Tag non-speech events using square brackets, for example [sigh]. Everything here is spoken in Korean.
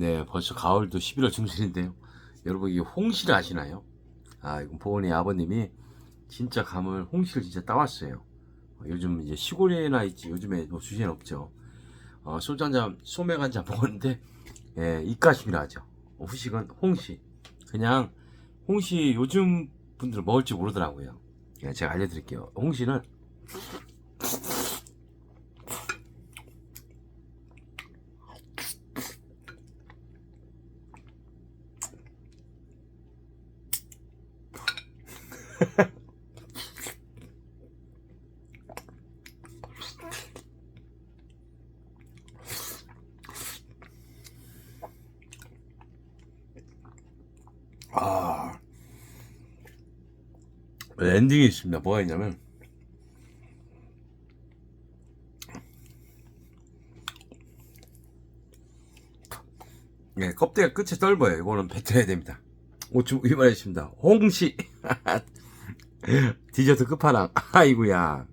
네, 벌써 가을도 11월 중순인데요. 여러분, 이게 홍시를 아시나요? 아, 이건 보은이 아버님이 진짜 감을, 홍시를 진짜 따왔어요. 어, 요즘 이제 시골에나 있지, 요즘에 뭐 주시는 없죠. 어, 소주 한 잔, 소맥 한 잔 먹었는데, 예, 입가심이라 하죠. 어, 후식은 홍시. 그냥, 홍시 요즘 분들은 먹을 줄 모르더라고요. 예, 제가 알려드릴게요. 홍시는, 아, 엔딩이 있습니다. 뭐가 있냐면, 예, 껍데기 끝이 떫어요. 이거는 뱉어야 됩니다. 오줌 이말했습니다 홍시. [laughs] 디저트 끝판왕. [laughs] 아이구야.